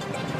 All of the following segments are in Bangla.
you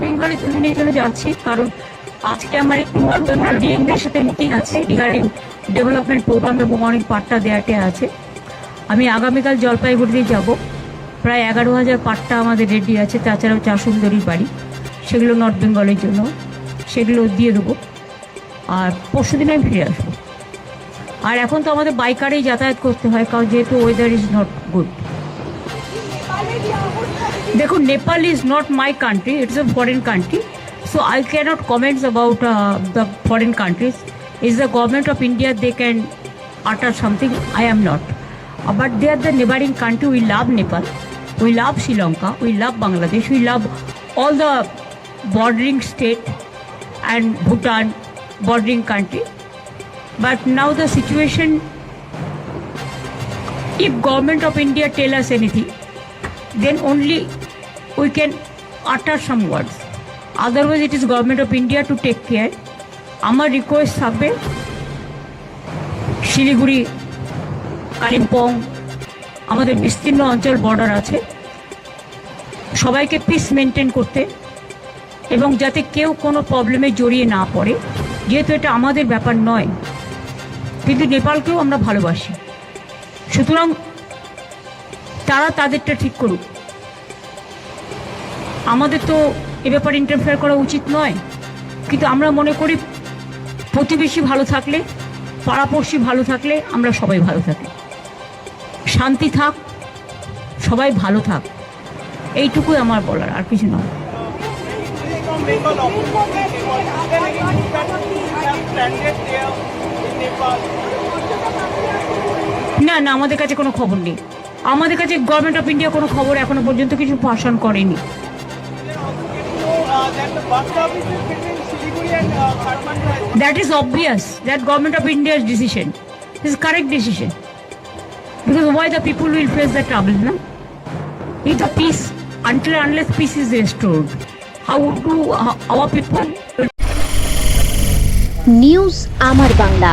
বেঙ্গলে তুলে নিয়ে চলে যাচ্ছি, কারণ আজকে আমার একটু ডিএমদের সাথে মিটিং আছে রিগার্ডিং ডেভেলপমেন্ট প্রোগ্রাম এবং অনেক পাট্টা দেয়াটে আছে। আমি আগামীকাল জলপাইগুড়িতে যাব। প্রায় এগারো হাজার পাট্টা আমাদের রেডি আছে, তাছাড়াও চা সুন্দরীর বাড়ি। সেগুলো নর্থ বেঙ্গলের জন্য। সেগুলো দিয়ে দেবো। আর পরশু দিনে আমি ফিরে আসব। আর এখন তো আমাদের বাইকারেই যাতায়াত করতে হয়, কারণ যেহেতু ওয়েদার ইজ নট গুড দেখুন Nepal is not my country it's a foreign country so I can't comments about the foreign countries is the government of India they can utter something i am not Uh, but they are the neighboring country we love nepal we love sri lanka we love bangladesh we love all the bordering state and bhutan bordering country but now the situation if government of india tell us anything then only we can utter some words. Otherwise, it is government of india to take care. আমার রিকোয়েস্ট থাকবে, শিলিগুড়ি, কালিম্পং, আমাদের বিস্তীর্ণ অঞ্চল বর্ডার আছে। সবাইকে পিস মেনটেন করতে এবং যাতে কেউ কোনো প্রবলেমে জড়িয়ে না পড়ে, যেহেতু এটা আমাদের ব্যাপার নয়, কিন্তু নেপালকেও আমরা ভালোবাসি। সুতরাং তারা তাদেরটা ঠিক করুক। আমাদের তো এ ব্যাপারে ইন্টারফেয়ার করা উচিত নয়। কিন্তু আমরা মনে করি, প্রতিবেশী ভালো থাকলে, পাড়াপড়শি ভালো থাকলে আমরা সবাই ভালো থাকি। শান্তি থাক, সবাই ভালো থাক। এইটুকুই আমার বলার, আর কিছু নয়? না না, আমাদের কাছে কোনো খবর নেই। আমাদের কাছে গভর্নমেন্ট অফ ইন্ডিয়া কোনো খবর এখনও পর্যন্ত কিছু পাশন করেনি। That is obvious that government of ইন্ডিয়ার decision is correct decision because why the people will face the travel না এই the peace until unless peace is restored how do our people news আমার বাংলা